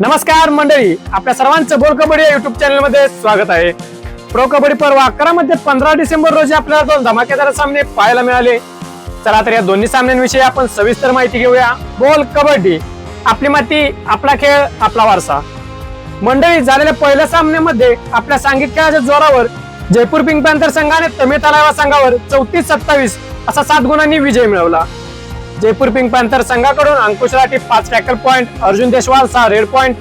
नमस्कार मंडळी आपल्या सर्वांचं बोल कबड्डी युट्यूब चॅनलमध्ये स्वागत आहे. प्रो कबड्डी पर्व अकरा मध्ये पंधरा डिसेंबर रोजी आपल्याला दोन धमाकेदार सामने पाहायला मिळाले. चला तर या दोन्ही सामन्यांविषयी आपण सविस्तर माहिती घेऊया. बोल कबड्डी आपली माती आपला खेळ आपला वारसा. मंडळी झालेल्या पहिल्या सामन्यामध्ये आपल्या सांघिक खेळाच्या जोरावर जयपूर पिंक पॅन्थर संघाने तमिळ तलावा संघावर चौतीस सत्तावीस असा सात गुणांनी विजय मिळवला. जयपूर पिंक पॅन्थर संघाकडून अंकुश राठी पाच टॅकल पॉइंट अर्जुन देशवाल सहा रेड पॉइंट.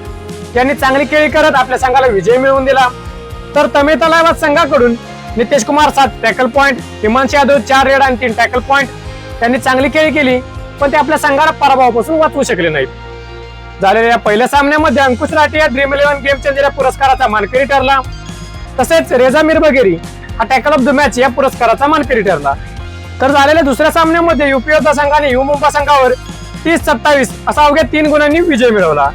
यांनी चांगली खेळी करत आपल्या संघाला विजय मिळवून दिला. तर तमे तलावात संघाकडून नितेश कुमार सात टॅकल पॉइंट हिमांश यादव चार रेड आणि तीन टॅकल पॉइंट. त्यांनी चांगली खेळी केली पण ते आपल्या संघाला पराभवापासून वाचवू शकले नाही झालेल्या या पहिल्या सामन्यामध्ये अंकुश राठी या ड्रीम इलेव्हन गेम चेंजर या पुरस्काराचा मानकरी ठरला. तसेच रेझा मिरबगेरी हा टॅकल ऑफ द मॅच या पुरस्काराचा मानकरी ठरला. तर झालेल्या दुसऱ्या सामन्यामध्ये युपीओचा योद्धा संघाने यु मुंबा संघावर तीस सत्तावीस असा अवघ्या तीन गुणांनी विजय मिळवला.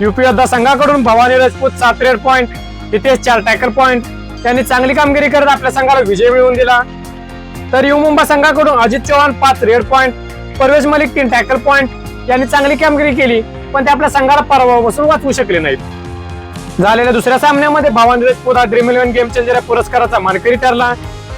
युपी योद्धा संघाकडून भवानी राजपूत सात रेड पॉइंट हितेश चार टॅकर पॉइंट यांनी चांगली कामगिरी करत आपल्या संघाला विजय मिळवून दिला. तर यु मुंबा संघाकडून अजित चव्हाण पाच रेड पॉइंट परवेज मलिक तीन टॅकर पॉइंट यांनी चांगली कामगिरी केली पण ते आपल्या संघाला पराभवापासून वाचवू शकले नाहीत. झालेल्या दुसऱ्या सामन्यामध्ये भवानी राजपूत हा ड्रीम इलेव्हन गेम चेंजर या पुरस्काराचा मानकरी ठरला.